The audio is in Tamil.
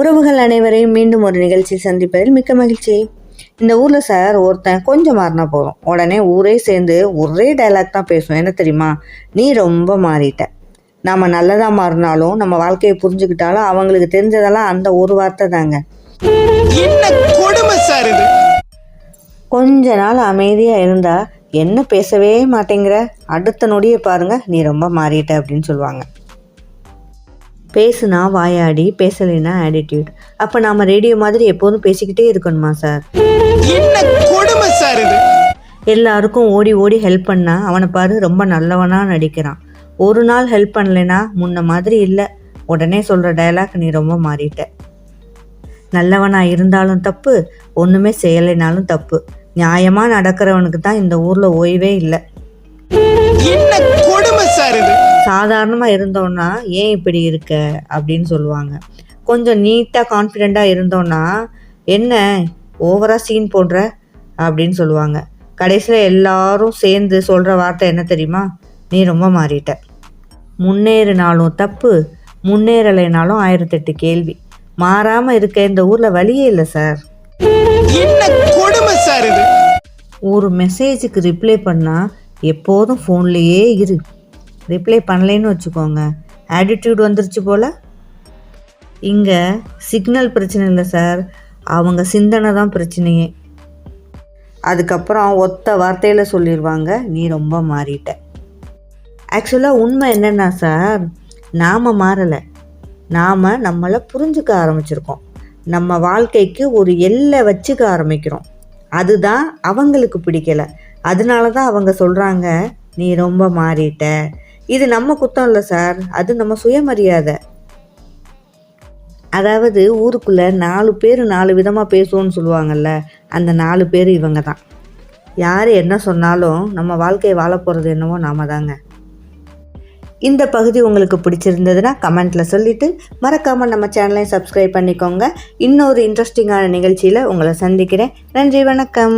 உறவுகள் அனைவரையும் மீண்டும் ஒரு நிகழ்ச்சியில் சந்திப்பதில் மிக்க மகிழ்ச்சி. இந்த ஊரில் சார் ஒருத்தன் கொஞ்சம் மாறினா போதும். உடனே ஊரே சேர்ந்து ஒரே டைலாக் தான் பேசும் என்ன தெரியுமா? நீ ரொம்ப மாறிட்ட. நாம் நல்லதாக மாறினாலும் நம்ம வாழ்க்கையை புரிஞ்சுக்கிட்டாலும் அவங்களுக்கு தெரிஞ்சதெல்லாம் அந்த ஒரு வார்த்தை தாங்க. கொஞ்ச நாள் அமைதியாக இருந்தா என்ன பேசவே மாட்டேங்கிற? அடுத்த நொடியை பாருங்க. நீ ரொம்ப மாறிட்ட அப்படின்னு சொல்லுவாங்க. பேசுனா வாயாடி பேசலைன்னா ஆட்டிடியூட் அப்போ நாம் ரேடியோ மாதிரி எப்போதும் பேசிக்கிட்டே இருக்கணுமா சார் எல்லாருக்கும் ஓடி ஓடி ஹெல்ப் பண்ணா அவனை பாரு ரொம்ப நல்லவனா நடிக்கிறான். ஒரு நாள் ஹெல்ப் பண்ணலைன்னா முன்ன மாதிரி இல்லை. உடனே சொல்கிற டயலாக் நீ ரொம்ப மாறிட்ட. நல்லவனா இருந்தாலும் தப்பு ஒன்றுமே செய்யலைனாலும் தப்பு. நியாயமாக நடக்கிறவனுக்கு தான் இந்த ஊரில் ஓய்வே இல்லை. என்ன கொடுமை சார் இது? சாதாரணமாக இருந்தோன்னா ஏன் இப்படி இருக்க? அப்படின்னு சொல்லுவாங்க. கொஞ்சம் நீட்டாக கான்ஃபிடெண்ட்டாக இருந்தோன்னா என்ன ஓவராக சீன் போடுற? அப்படின்னு சொல்லுவாங்க. கடைசியில் எல்லாரும் சேர்ந்து சொல்கிற வார்த்தை என்ன தெரியுமா? நீ ரொம்ப மாறிட்ட. முன்னேறினாலும் தப்பு முன்னேறலைனாலும் ஆயிரத்தெட்டு கேள்வி. மாறாமல் இருக்க இந்த ஊரில் வழியே இல்லை சார். ஒரு மெசேஜுக்கு ரிப்ளை பண்ணால் எப்போதும் ஃபோன்லேயே இரு. ரிப்ளை பண்ணலைன்னு வச்சுக்கோங்க. ஆட்டிடியூட் வந்துருச்சு போல். இங்கே சிக்னல் பிரச்சனை இல்லை சார் அவங்க சிந்தனை தான் பிரச்சனையே. அதுக்கப்புறம் ஒத்த வார்த்தையில் சொல்லிடுவாங்க நீ ரொம்ப மாறிட்ட. ஆக்சுவலாக உண்மை என்னென்னா சார் நாம் மாறலை. நாம் நம்மளை புரிஞ்சுக்க ஆரம்பிச்சிருக்கோம். நம்ம வாழ்க்கைக்கு ஒரு எல்லை வச்சுக்க ஆரம்பிக்கிறோம். அதுதான் அவங்களுக்கு பிடிக்கலை. அதனால தான் அவங்க சொல்கிறாங்க நீ ரொம்ப மாறிட்ட. இது நம்ம குத்தம் இல்லை சார். அது நம்ம சுயமரியாதை. அதாவது ஊருக்குள்ளே நாலு பேர் நாலு விதமாக பேசுவோன்னு சொல்லுவாங்கல்ல அந்த நாலு பேர் இவங்க தான் யார் என்ன சொன்னாலும் நம்ம வாழ்க்கையை வாழ போகிறது என்னவோ நாம தாங்க. இந்த பகுதி உங்களுக்கு பிடிச்சிருந்ததுன்னா கமெண்ட்டில் சொல்லிவிட்டு மறக்காமல் நம்ம சேனலையும் சப்ஸ்கிரைப் பண்ணிக்கோங்க. இன்னொரு இன்ட்ரெஸ்டிங்கான நிகழ்ச்சியில் உங்களை சந்திக்கிறேன். நன்றி வணக்கம்.